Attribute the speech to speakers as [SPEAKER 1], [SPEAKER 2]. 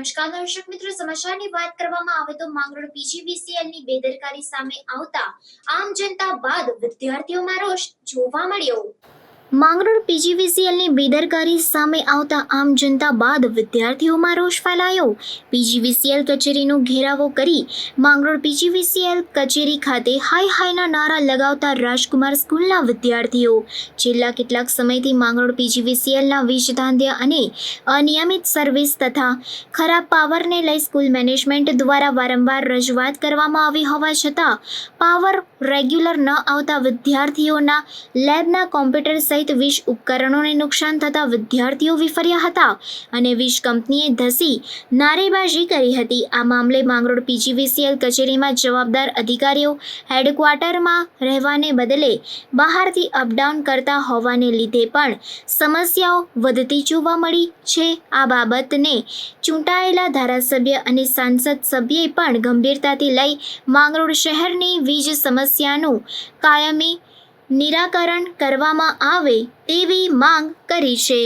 [SPEAKER 1] નમસ્કાર દર્શક મિત્રો, સમાચારની વાત કરવામાં આવે તો માંગરોળ પીજીવીસીએલની બેદરકારી સામે આવતા આમ જનતા બાદ વિદ્યાર્થીઓમાં રોષ જોવા મળ્યો. માંગરોળ પીજીવીસીએલની બેદરકારી સામે આવતા આમ જનતા બાદ વિદ્યાર્થીઓમાં રોષ ફેલાયો. પીજીવીસીએલ કચેરીનો ઘેરાવો કરી માંગરોળ પીજીવીસીએલ કચેરી ખાતે હાય હાયના નારા લગાવતા રાજકુમાર સ્કૂલના વિદ્યાર્થીઓ. છેલ્લા કેટલાક સમયથી માંગરોળ પીજીવીસીએલના વીજ ધાંધ્ય અને અનિયમિત સર્વિસ તથા ખરાબ પાવરને લઈ સ્કૂલ મેનેજમેન્ટ દ્વારા વારંવાર રજૂઆત કરવામાં આવી હોવા છતાં પાવર રેગ્યુલર ન આવતા વિદ્યાર્થીઓના લેબના કોમ્પ્યુટર સહિત વીજ ઉપકરણોને નુકસાન થતાં વિદ્યાર્થીઓ વિફર્યા હતા અને વીજ કંપનીએ ધસી નારેબાજી કરી હતી. આ મામલે માંગરોળ પીજીવીસીએલ કચેરીમાં જવાબદાર અધિકારીઓ હેડક્વાર્ટરમાં રહેવાને બદલે બહારથી અપડાઉન કરતા હોવાને લીધે પણ સમસ્યાઓ વધતી જોવા મળી છે. આ બાબતને ચૂંટાયેલા ધારાસભ્ય અને સાંસદ સભ્યે પણ ગંભીરતાથી લઈ માંગરોળ શહેરની વીજ સમસ્યાનું કાયમી નિરાકરણ કરવામાં આવે તેવી માંગ કરી છે.